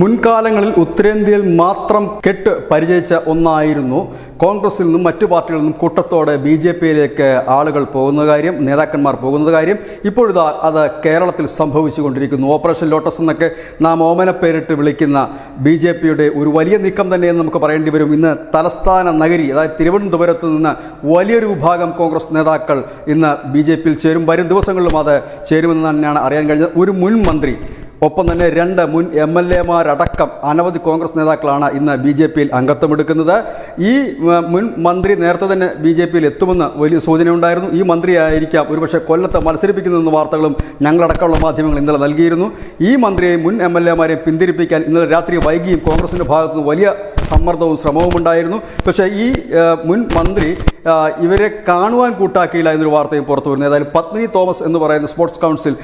മുൻകാലങ്ങളിൽ ഉത്തരേന്ത്യയിൽ മാത്രം കെട്ട് പരിചയിച്ച ഒന്നായിരുന്നു കോൺഗ്രസിൽ നിന്നും മറ്റു പാർട്ടികളിൽ നിന്നും കൂട്ടത്തോടെ ബി ജെ പിയിലേക്ക് ആളുകൾ പോകുന്ന കാര്യം നേതാക്കന്മാർ പോകുന്നത് കാര്യം. ഇപ്പോഴിതാ അത് കേരളത്തിൽ സംഭവിച്ചു സംഭവിച്ചുകൊണ്ടിരിക്കുന്നു. ഓപ്പറേഷൻ ലോട്ടസ് എന്നൊക്കെ നാം ഓമന പേരിട്ട് വിളിക്കുന്ന ബി ജെ പിയുടെ ഒരു വലിയ നീക്കം തന്നെയെന്ന് നമുക്ക് പറയേണ്ടി വരും. ഇന്ന് തലസ്ഥാന നഗരി അതായത് തിരുവനന്തപുരത്ത് നിന്ന് വലിയൊരു വിഭാഗം കോൺഗ്രസ് നേതാക്കൾ ഇന്ന് ബി ജെ പിയിൽ ചേരും. വരും ദിവസങ്ങളിലും അത് ചേരുമെന്ന് തന്നെയാണ് അറിയാൻ കഴിഞ്ഞത്. ഒരു മുൻ മന്ത്രി ഒപ്പം തന്നെ രണ്ട് മുൻ എം എൽ എമാരടക്കം അനവധി കോൺഗ്രസ് നേതാക്കളാണ് ഇന്ന് ബി ജെ പിയിൽ അംഗത്വമെടുക്കുന്നത്. ഈ മുൻ മന്ത്രി നേരത്തെ തന്നെ ബി ജെ പിയിൽ എത്തുമെന്ന് വലിയ സൂചനയുണ്ടായിരുന്നു. ഈ മന്ത്രിയായിരിക്കാം ഒരുപക്ഷെ കൊല്ലത്ത് മത്സരിപ്പിക്കുന്നതെന്ന വാർത്തകളും ഞങ്ങളടക്കമുള്ള മാധ്യമങ്ങൾ ഇന്നലെ നൽകിയിരുന്നു. ഈ മന്ത്രിയെയും മുൻ എം എൽ എമാരെയും പിന്തിരിപ്പിക്കാൻ ഇന്നലെ രാത്രി വൈകിയും കോൺഗ്രസിന്റെ ഭാഗത്തുനിന്ന് വലിയ സമ്മർദ്ദവും ശ്രമവും ഉണ്ടായിരുന്നു. പക്ഷേ ഈ മുൻ മന്ത്രി ഇവരെ കാണുവാൻ കൂട്ടാക്കിയില്ല എന്നൊരു വാർത്തയും പുറത്തു വരുന്നു. ഏതായാലും പത്മിനി തോമസ് എന്ന് പറയുന്ന സ്പോർട്സ് കൗൺസിൽ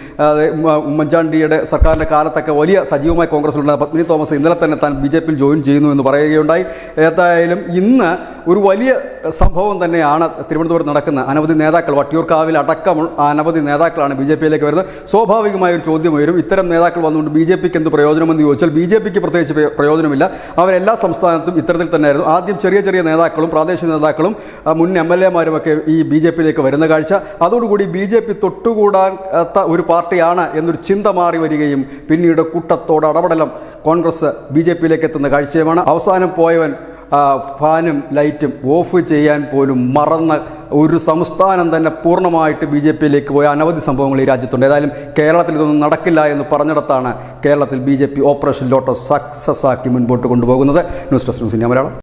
ഉമ്മൻചാണ്ടിയുടെ സർക്കാരിന്റെ കാലത്തൊക്കെ വലിയ സജീവമായി കോൺഗ്രസിലുണ്ട് പത്മിനി തോമസ് ഇന്നലെ തന്നെ താൻ ബി ജെ പിയിൽ ജോയിൻ ചെയ്യുന്നു എന്ന് പറയുകയുണ്ടായി. ഏതായാലും ഇന്ന് ഒരു വലിയ സംഭവം തന്നെയാണ് തിരുവനന്തപുരത്ത് നടക്കുന്ന അനവധി നേതാക്കൾ വട്ടിയൂർക്കാവിൽ അടക്കം അനവധി നേതാക്കളാണ് ബി ജെ പിയിലേക്ക് വരുന്നത്. സ്വാഭാവികമായ ഒരു ചോദ്യം വരും ഇത്തരം നേതാക്കൾ വന്നുകൊണ്ട് ബി ജെ പിക്ക് എന്ത് പ്രയോജനമെന്ന് ചോദിച്ചാൽ ബി ജെ പിക്ക് പ്രത്യേകിച്ച് പ്രയോ- പ്രയോജനമില്ല. അവരെല്ലാ സംസ്ഥാനത്തും ഇത്തരത്തിൽ തന്നെയായിരുന്നു. ആദ്യം ചെറിയ ചെറിയ നേതാക്കളും പ്രാദേശിക നേതാക്കളും മുൻ എം എൽ എമാരുമൊക്കെ ഈ ബി ജെ പിയിലേക്ക് വരുന്ന കാഴ്ച. അതോടുകൂടി ബി ജെ പി തൊട്ടുകൂടാത്ത ഒരു പാർട്ടിയാണ് എന്നൊരു ചിന്ത മാറി വരികയും പിന്നീട് കൂട്ടത്തോട് അടപടലം കോൺഗ്രസ് ബി ജെ പിയിലേക്ക് എത്തുന്ന കാഴ്ചയുമാണ്. അവസാനം പോയവൻ ഫാനും ലൈറ്റും ഓഫ് ചെയ്യാൻ പോലും മറന്ന ഒരു സംസ്ഥാനം തന്നെ പൂർണമായിട്ട് ബി ജെ പിയിലേക്ക് പോയ അനവധി സംഭവങ്ങൾ ഈ രാജ്യത്തുണ്ട്. ഏതായാലും കേരളത്തിൽ ഇതൊന്നും നടക്കില്ല എന്ന് പറഞ്ഞിടത്താണ് കേരളത്തിൽ ബി ഓപ്പറേഷൻ ലോട്ടോ സക്സസ് ആക്കി മുൻപോട്ട് കൊണ്ടുപോകുന്നത്. News desk news India Malayalam.